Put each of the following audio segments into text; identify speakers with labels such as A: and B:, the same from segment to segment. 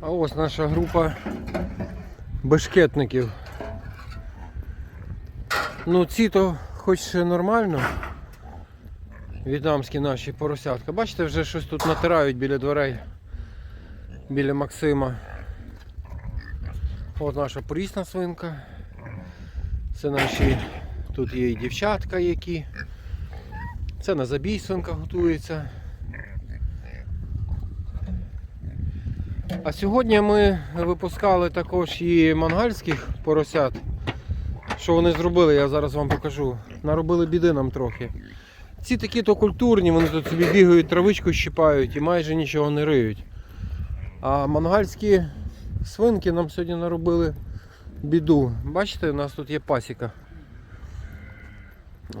A: А ось наша група бешкетників. Ну ці то хоч ще нормально. Відамські наші поросятка. Бачите, вже щось тут натирають біля дверей. Біля Максима. От наша порісна свинка. Це наші тут є і дівчатка які. Це на забій свинка готується. А сьогодні ми випускали також і мангальських поросят. Що вони зробили, я зараз вам покажу. Наробили біди нам трохи. Ці такі то культурні, вони тут собі бігають, травичку щипають і майже нічого не риють. А мангальські свинки нам сьогодні наробили біду. Бачите, у нас тут є пасіка.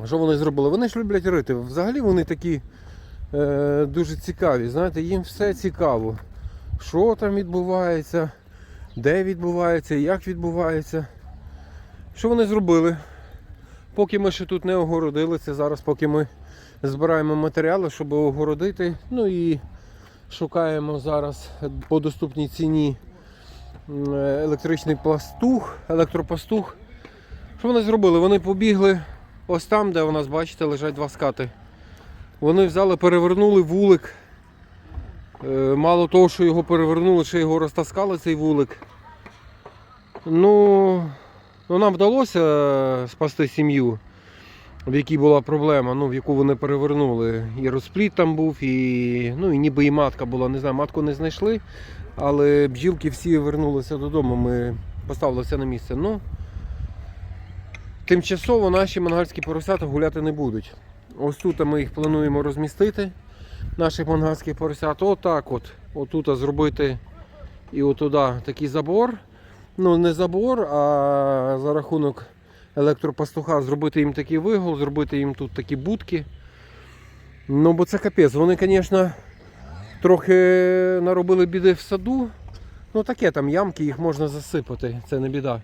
A: Що вони зробили? Вони ж люблять рити. Взагалі вони такі е, дуже цікаві. Знаєте, їм все цікаво. Що там відбувається, де відбувається, як відбувається. Що вони зробили? Поки ми ще тут не огородили, це зараз поки ми збираємо матеріали, щоб огородити. Ну і шукаємо зараз по доступній ціні електричний пластух, електропастух. Що вони зробили? Вони побігли ось там, де у нас, бачите, лежать два скати. Вони взяли, перевернули вулик. Е, Мало того, що його перевернули, ще його розтаскали цей вулик. Ну, ну нам вдалося е, спасти сім'ю, в якій була проблема, ну, в яку вони перевернули. І розпліт там був, і, ну, і ніби і матка була. Не знаю, матку не знайшли, але бджілки всі вернулися додому. Ми поставили все на місце. Ну, тимчасово наші мангальські поросята гуляти не будуть. Ось тут ми їх плануємо розмістити наших мангальських поросят. Отак от. Отут зробити і отуда такий забор. Ну, не забор, а за рахунок електропастуха зробити їм такий вигул, зробити їм тут такі будки. Ну, бо це капець. Вони, звісно, трохи наробили біди в саду. Ну таке там ямки, їх можна засипати, це не біда.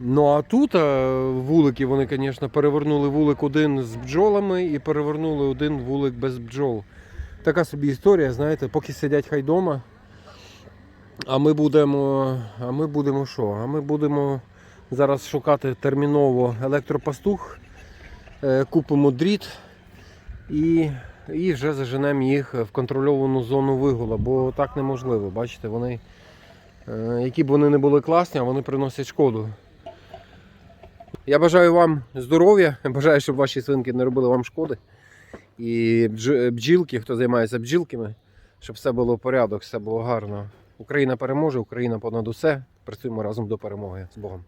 A: Ну а тут а, вулики вони, звісно, перевернули вулик один з бджолами і перевернули один вулик без бджол. Така собі історія, знаєте, поки сидять хай дома. А ми будемо. А ми будемо що? А ми будемо зараз шукати терміново електропастух, е, купимо дріт і, і вже заженемо їх в контрольовану зону вигула, бо так неможливо. Бачите, вони, е, які б вони не були класні, а вони приносять шкоду. Я бажаю вам здоров'я, бажаю, щоб ваші свинки не робили вам шкоди. І бджілки, хто займається бджілками, щоб все було в порядок, все було гарно. Україна переможе, Україна понад усе. Працюємо разом до перемоги. З Богом.